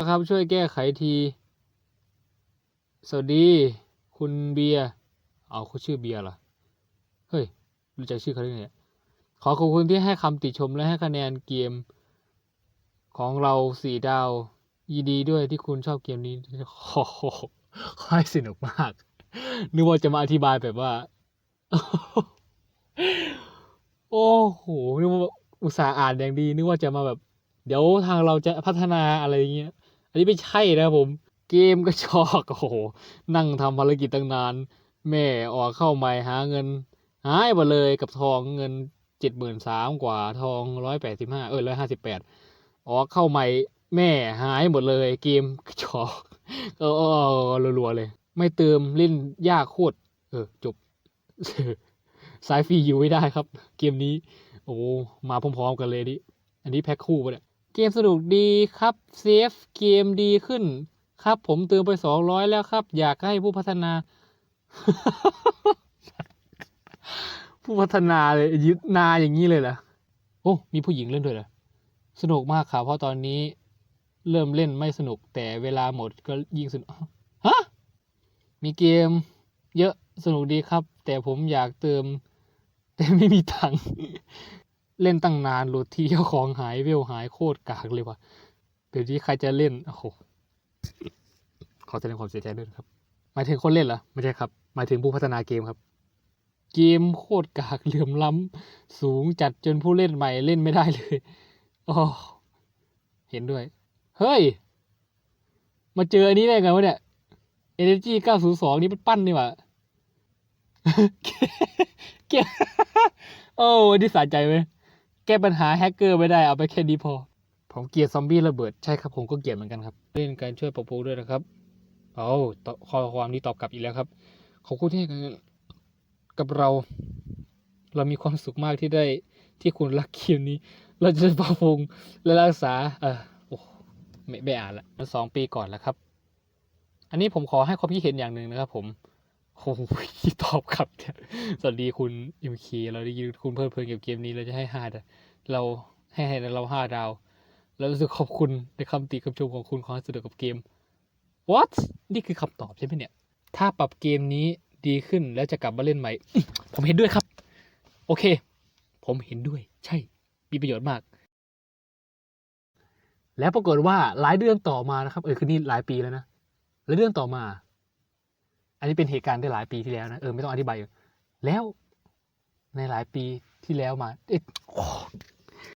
นะครับช่วยแก้ไขที สวัสดี คุณเบียร์เอาเขาชื่อเบียร์เหรอ เฮ้ย รู้จักชื่อเขาได้ไงเนี่ยขอขอบคุณที่ให้คำติชมและให้คะแนนเกม ของเราสี่ดาว ยินดีด้วยที่คุณชอบเกมนี้โอ้โหค่อยสนุกมาก นึกว่าจะมาอธิบายแบบว่า โอ้โหนึกว่าอุตส่าห์อ่านอย่างดี นึกว่าจะมาแบบ เดี๋ยวทางเราจะพัฒนาอะไรอย่างเงี้ย อันนี้ไม่ใช่นะครับผม เกมก็ชอกโอ้โห นั่งทำภารกิจตั้งนาน แม่ออกเข้าใหม่หาเงิน หายหมดเลยกับทองเงินเจ็ดหมื่นสามกว่าทองร้อยแปดสิบห้าเออร้อยห้าสิบแปดออกเข้าใหม่แม่หายหมดเลย เกมกระจอกเออเออรัวๆเลย ไม่เติมเล่นยากโคตรเออจบสายฟรีอยู่ไม่ได้ครับ เกมนี้ โอ้มาพร้อมๆกันเลยดิอันนี้แพ็คคู่ปะเนี่ย เกมสนุกดีครับเซฟเกมดีขึ้น ครับผมเติมไปสองร้อยแล้วครับ อยากให้ผู้พัฒนา ผู้พัฒนาเลยยึดนาอย่างนี้เลยเหรอโอ้มีผู้หญิงเล่นด้วยเหรอสนุกมากครับเพราะตอนนี้ เริ่มเล่นไม่สนุกแต่เวลาหมดก็ยิ่งสนุกฮะมีเกม เยอะสนุกดีครับ แต่ผมอยากเติม แต่ไม่มีตังค์ เล่นตั้งนานโหลดทีเจ้าของหายเวลหายโคตรกากเลยว่ะเดี๋ยวนี้ใครจะเล่นโอ้โหขอแสดงความเสียใจด้วยครับ หมายถึงคนเล่นเหรอไม่ใช่ครับ หมายถึงผู้พัฒนาเกมครับ เกมโคตรกากเหลื่อมล้ำสูงจัดจนผู้เล่นใหม่เล่นไม่ได้เลยโอ้เห็นด้วย เฮ้ย มาเจออันนี้ได้ไงวะเนี่ย Energy 902 นี่มันปั้นนี่หว่าเกมโอ้อันนี้สะใจไหม แก้ปัญหาแฮกเกอร์ไม่ได้เอาไปแค่นี้พอ ผมเกลียดซอมบี้ระเบิด ใช่ครับผมก็เกลียดเหมือนกันครับเล่นการช่วยปรับปรุงด้วยนะครับเอาตอบข้อความนี้ตอบกลับอีกแล้วครับ ขอบคุณที่กันกับเรา เรามีความสุขมากที่ได้ที่คุณรักเกมนี้ เราจะปรับปรุงและรักษาเออโอ้ไม่ไม่อ่านละมันสองปีก่อนแล้วครับ อันนี้ผมขอให้ความคิดเห็นอย่างหนึ่งนะครับผม โอ้โหตอบกลับสวัสดีคุณอิมคีเราได้ยินคุณเพลิดเพลินกับเกมนี้เราจะให้ห้าดเราให้ให้เราห้าดาวแล้วรู้สึกขอบคุณในคำติคำชมของคุณขอให้สนุกกับเกม what นี่คือคำตอบใช่ไหมเนี่ย ถ้าปรับเกมนี้ดีขึ้นแล้วจะกลับมาเล่นใหม่ ผมเห็นด้วยครับ โอเค ผมเห็นด้วย ใช่ มีประโยชน์มาก แล้วปรากฏว่าหลายเดือนต่อมานะครับ เออคือนี่หลายปีแล้วนะแล้วเรื่องต่อมา อันนี้เป็นเหตุการณ์ได้หลายปีที่แล้วนะเออไม่ต้องอธิบายอยู่แล้วในหลายปีที่แล้วมาเอ๊ะ